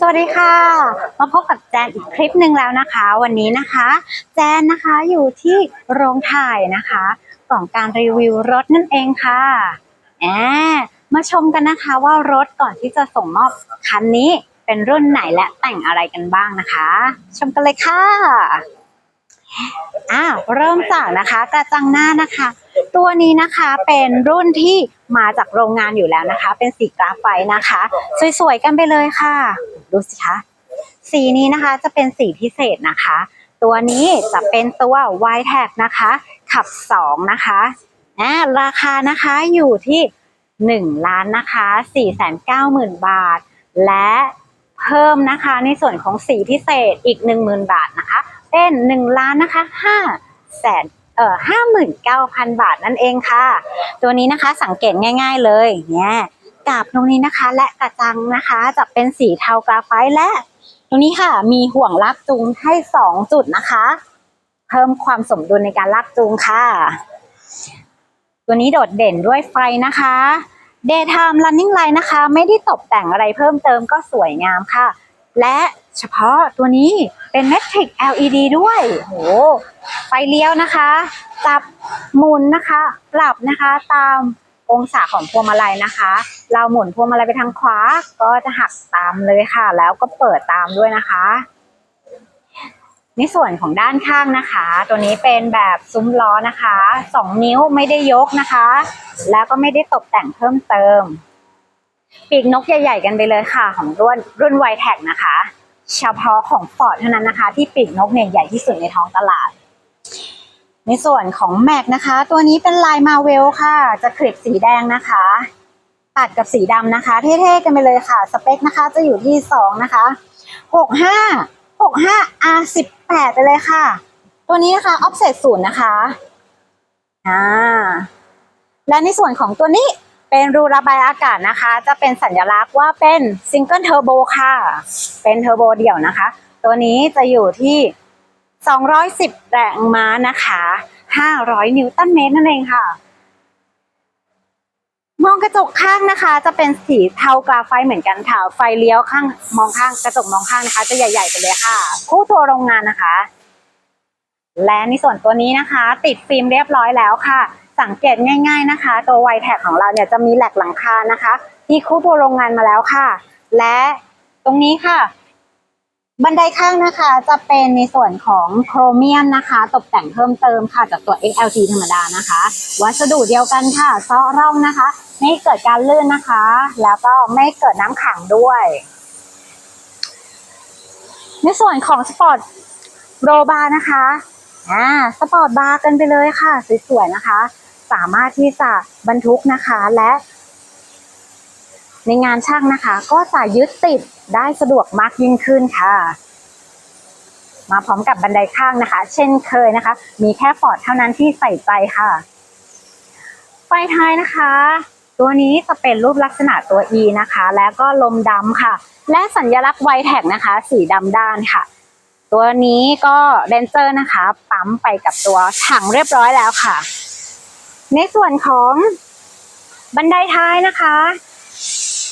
สวัสดีค่ะ มาพบกับแจนอีกคลิปหนึ่งแล้วนะคะ วันนี้นะคะ แจนนะคะอยู่ที่โรงถ่ายนะคะของการรีวิวรถนั่นเองค่ะแอบมาชมกันนะคะว่ารถก่อนที่จะส่งมอบคันนี้เป็นรุ่นไหนและแต่งอะไรกันบ้างนะคะ ชมกันเลยค่ะ อ้าวเริ่มจากนะคะกระจังหน้านะคะ ตัวนี้นะคะเป็นรุ่นที่มาจากโรงงานอยู่แล้วนะคะ เป็นสีกราไฟนะคะ สวยๆกันไปเลยค่ะ ดูสิคะสีนี้นะคะจะเป็นสีพิเศษนะคะ ตัวนี้จะเป็นตัว y t a g นะคะ ขับ 2 นะคะอ่าราคานะคะอยู่ที่ 1 ล้านนะคะ 490,000 บาท และเพิ่มนะคะในส่วนของสีพิเศษอีก 10,000 บาทนะคะ เป็น1ล้านนะคะ5แสนเอ่อ59,000บาทนั่นเองค่ะ ตัวนี้นะคะสังเกตง่าย ๆ เลยเนี่ยกาบตรงนี้นะคะ และกระจังนะคะจะเป็นสีเทากราไฟต์และ ตรงนี้ค่ะมีห่วงลากจูงให้สองจุดนะคะ เพิ่มความสมดุลในการลากจูงค่ะ ตัวนี้โดดเด่นด้วยไฟนะคะ Daytime Running Light นะคะ ไม่ได้ตกแต่งอะไรเพิ่มเติมก็สวยงามค่ะ และ เฉพาะตัวนี้เป็น Matrix LED ด้วยโหไฟเลี้ยวนะคะ จับหมุนนะคะปรับนะคะตามองศาของพวงมาลัยนะคะ เราหมุนพวงมาลัยไปทางขวาก็จะหักตามเลยค่ะ แล้วก็เปิดตามด้วยนะคะในส่วนของด้านข้างนะคะ ตัวนี้เป็นแบบซุ้มล้อนะคะ 2 นิ้วไม่ได้ยกนะคะ แล้วก็ไม่ได้ตกแต่งเพิ่มเติม ปีกนกใหญ่ ๆ กันไปเลยค่ะ ของรุ่นรุ่นไวแท็กนะคะ เฉพาะของฟอร์ดเท่านั้นนะคะ ที่ปีกนกเนี่ยใหญ่ที่สุดในท้องตลาด ในส่วนของแม็กนะคะ ตัวนี้เป็นลายมาเวลค่ะ จะคลิปสีแดงนะคะ ตัดกับสีดำนะคะ เท่ๆกันไปเลยค่ะ สเปคนะคะจะอยู่ที่สองนะคะหกห้าหกห้า R สิบแปดไปเลยค่ะ ตัวนี้นะคะ offset ศูนย์นะคะอ่าและในส่วนของตัวนี้ เป็นรูระบายอากาศนะคะ จะเป็นสัญลักษณ์ว่าเป็นซิงเกิลเทอร์โบค่ะ เป็นเทอร์โบเดี่ยวนะคะ ตัวนี้จะอยู่ที่ 210 แรงม้านะคะ 500 นิวตันเมตรนั่นเองค่ะ มองกระจกข้างนะคะ จะเป็นสีเทากราไฟเหมือนกันค่ะ ไฟเลี้ยวข้างมองข้างกระจกมองข้างนะคะ จะใหญ่ ๆ ไปเลยค่ะ คู่ตัวโรงงานนะคะ และในส่วนตัวนี้นะคะ ติดฟิล์มเรียบร้อยแล้วค่ะ สังเกตง่าย ๆนะคะ ตัวไวแท็กของเราเนี่ยจะมีแหลกหลังคานะคะ ที่คู่ตัวโรงงานมาแล้วค่ะ และตรงนี้ค่ะ บันไดข้างนะคะจะเป็นในส่วนของโครเมียมนะคะ ตกแต่งเพิ่มเติมค่ะจากตัว XLG ธรรมดานะคะ วัสดุเดียวกันค่ะซาะร่องนะคะ ไม่เกิดการลื่นนะคะ แล้วก็ไม่เกิดน้ำขังด้วยในส่วนของสปอร์ตโรบาร์นะคะ อ่าสปอร์ตบาร์กันไปเลยค่ะ สวยๆนะคะ สามารถที่จะบรรทุกนะคะและ ในงานช่างนะคะ ก็จะยึดติดได้สะดวกมากยิ่งขึ้นค่ะ มาพร้อมกับบันไดข้างนะคะ เช่นเคยนะคะ มีแค่ฟอร์ดเท่านั้นที่ใส่ใจค่ะไฟท้ายนะคะ ตัวนี้จะเป็นรูปลักษณะตัว E นะคะ แล้วก็ลมดำค่ะ และสัญลักษณ์ไวแท็กนะคะ สีดำด้านค่ะ ตัวนี้ก็เรนเจอร์นะคะ ปั๊มไปกับตัวถังเรียบร้อยแล้วค่ะ ในส่วนของบันไดท้ายนะคะ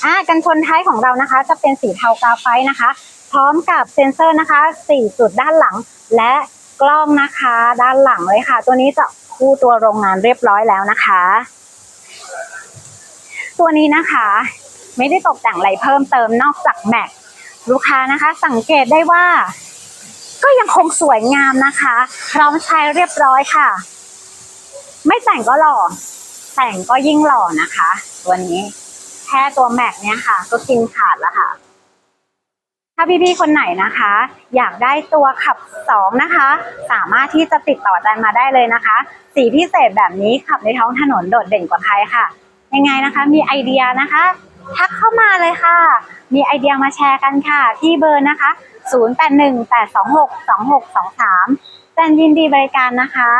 อ่ากันชนท้ายของเรานะคะ จะเป็นสีเทากราไฟต์นะคะ พร้อมกับเซ็นเซอร์นะคะ4จุดด้านหลังและกล้องนะคะ ด้านหลังเลยค่ะ ตัวนี้จะคู่ตัวโรงงานเรียบร้อยแล้วนะคะ ตัวนี้นะคะ ไม่ได้ตกแต่งอะไรเพิ่มเติมนอกจากแม็กลูกค้านะคะ สังเกตได้ว่า ก็ยังคงสวยงามนะคะพร้อมใช้เรียบร้อยค่ะ ไม่แต่งก็หล่อ แต่งก็ยิ่งหล่อนะคะตัวนี้แค่ตัวแม็กเนี่ยค่ะ ก็กินขาดแล้วค่ะ ถ้าพี่ๆคนไหนนะคะ อยากได้ตัวขับสองนะคะ สามารถที่จะติดต่อแจนมาได้เลยนะคะ สีพิเศษแบบนี้ขับในท้องถนนโดดเด่นกว่าใครค่ะ ยังไงนะคะ มีไอเดียนะคะ ทักเข้ามาเลยค่ะ มีไอเดียมาแชร์กันค่ะ ที่เบอร์นะคะ 0818262623แจนยินดีบริการนะคะ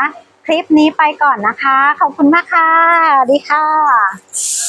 คลิปนี้ไปก่อนนะคะ ขอบคุณมากค่ะ ดีค่ะ